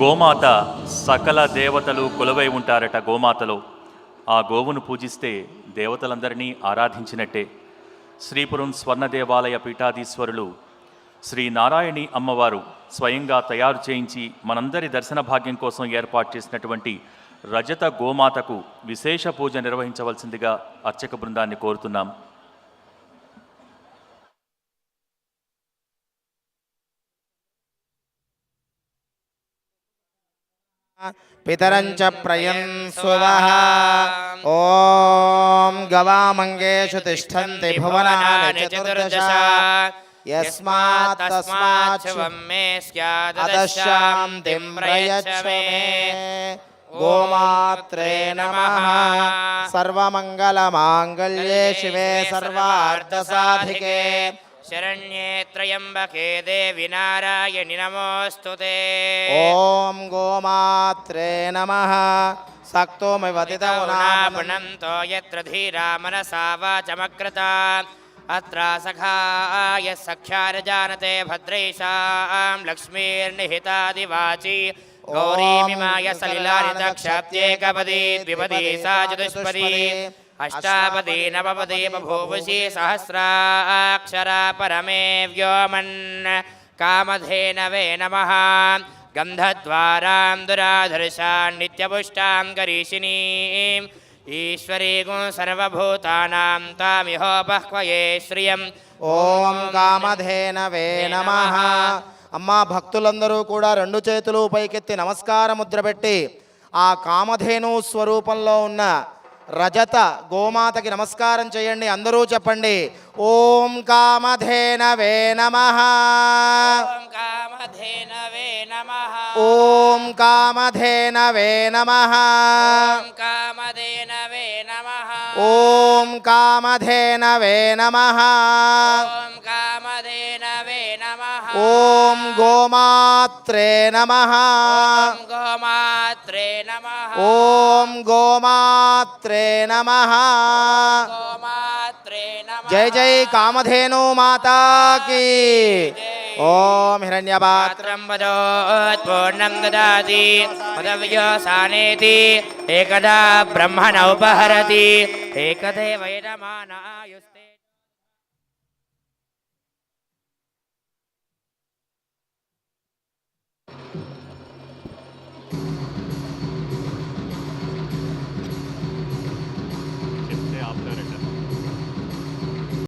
గోమాత సకల దేవతలు కొలువై ఉంటారట గోమాతలో. ఆ గోవును పూజిస్తే దేవతలందరినీ ఆరాధించినట్టే. శ్రీపురం స్వర్ణ దేవాలయ పీఠాధీశ్వరులు శ్రీ నారాయణి అమ్మవారు స్వయంగా తయారు చేయించి మనందరి దర్శన భాగ్యం కోసం ఏర్పాటు చేసినటువంటి రజత గోమాతకు విశేష పూజ నిర్వహించవలసిందిగా అర్చక బృందాన్ని కోరుతున్నాం. పితరంచ ప్రయన్సువః ఓం గవామంగేషు తిష్టంతి భువనాని చతుర్దశ యస్మాత్ తస్మాత్ మే అదశాంతిం ప్రయచ్చ మే గోమాత్రే నమః సర్వమంగళమాంగళ్యే శివే సర్వార్థసాధికే शरण्ये त्र्यम्बके देवि नारायणि नमोऽस्तु ते। ॐ गोमात्रे नमः। सक्तो मतितमुनापणन्तो यत्र धीरा मनसा वाचमकृता। अत्र सखाय सख्यार्जानते भद्रैषां लक्ष्मीर्निहितादिवाची। गौरीमिमाय सलिलारितक्षाप्त्येकपदी द्विपदी सा चतुष्पदी अष्टापदी नवपदी बभूवशी सहस्राक्षरा परमे व्योमन् कामधेनवे नमः गन्धद्वारां दुराधर्षां नित्यपुष्टां करीषिणीम् ईश्वरीगुं सर्वभूतानां तामिहोपह्वये श्रियम् ॐ कामधेनवे नमः అమ్మా భక్తులందరూ కూడా రెండు చేతులు పైకెత్తి నమస్కార ముద్ర పెట్టి ఆ కామధేను స్వరూపంలో ఉన్న రజత గోమాతకి నమస్కారం చేయండి. అందరూ చెప్పండి. ఓం కామధేనవే నమ. ఓం కామధేనవే నమః. ఓం కామధేనవే నమ. ఓం కామధేనవే నమః. ఓం కామధేనవే నమ. ఓం కామధేనవే నమః. ఓం गोमात्रे नमः। गोमात्रे नमः। ॐ गोमात्रे नमः। जय जय कामधेनु माता की। ॐ हिरण्यपात्रं वदोत्पूर्णं ददाति पदव्यसानेति एकदा ब्रह्मणोपहरति एकदेवैरमानायुस्ते